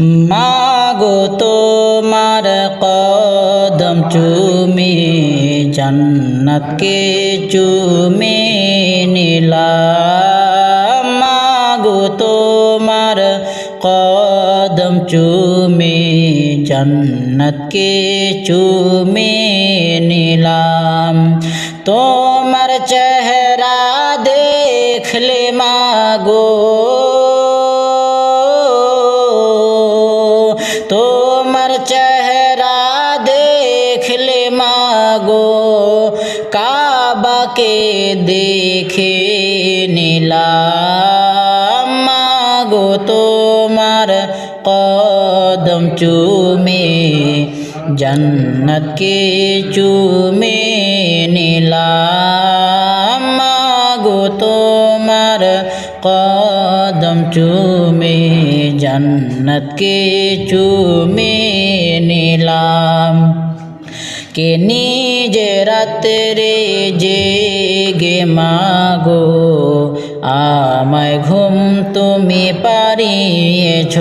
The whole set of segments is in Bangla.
মাগো তোমার কদম চুমি জান্নাতকে চুমি নিলাম। মাগো তোমার কদম চুমি জান্নাতকে চুমি নিলাম। তোমার চেহারা দেখলে মাগো মাগো কাবাকে দেখে নিলাম। মাগো তোমার কদম চুমে, জন্নতকে চুমে নিলাম। মাগো তোমার কদম চুমে, জন্নতকে চুমে নিলাম। কে নিজে রাত্রে জেগে মাগো। আমায় ঘুম তুমি পারিয়েছ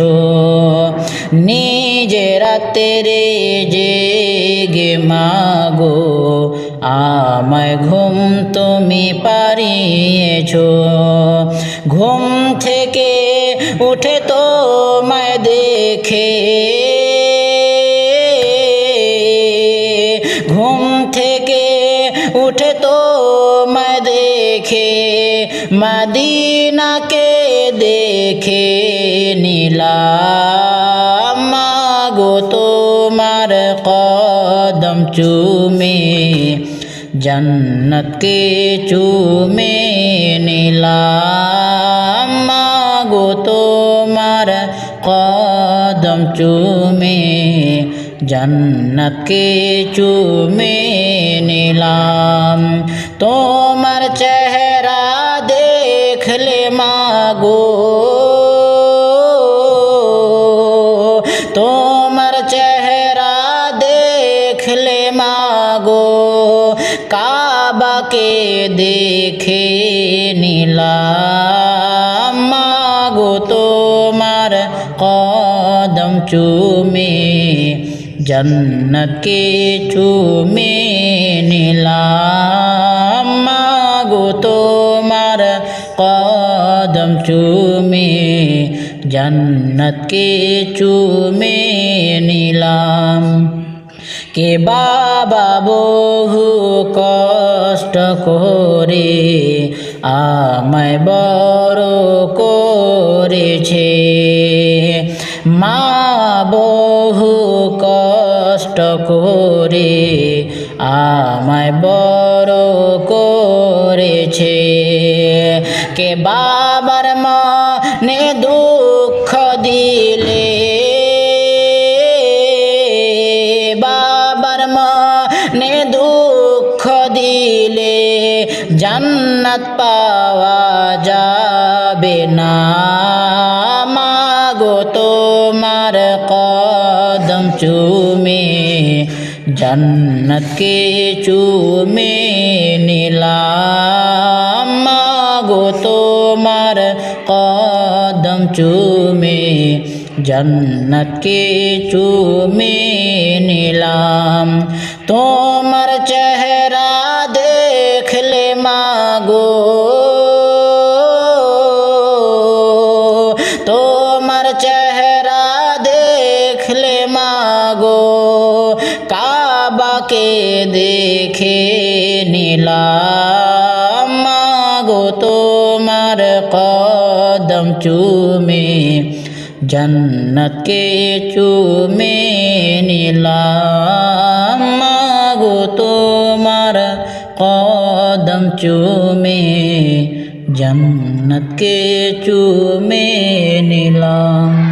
নিজে রাত্রে জেগে মাগো। আমায় ঘুম তুমি পারিয়েছ ঘুম থেকে উঠে তো মায় দেখে থেকে উঠে তো মা দেখে, মাদিনাকে দেখে নিলাম। মাগো তোমার কদম চুমে, জন্নতকে চুমে নিলাম। মাগো তোমার কদম চুমে জন্নতকে চুমে নিলাম। তোমার চেহারা দেখলে মাগো। তোমার চেহারা দেখলে মাগো। কাবাকে দেখে নিলাম। মাগো তোমার কদম চুমে জন্নতকে চুমে নিলাম। মাগো তোমার কদম চুমে, জন্নতকে চুমে নিলাম। কে বাবা বহু কষ্ট করে, আমায় বড় করেছে। মা বহু কষ্ট করে, আমায় বড় করেছে। কে বাবার মনে দুঃখ দিলে, বাবার মনে দুঃখ দিলে, জান্নাত পাওয়া যাবে না। মাগো কদম চুমে জন্নতকে চুমে নিলাম মাগো তোমার কদম চুমে জন্নতকে চুমে নিলাম তোমার চেহারা দেখলে মাগো তোমার চেহারা দেখলে মাগো, কাবাকে দেখে নিলাম। মাগো, তোমার কদম চুমে, জন্নতকে চুমে নিলাম। মাগো, তোমার কদম চুমে, জন্নতকে চুমে নিলাম।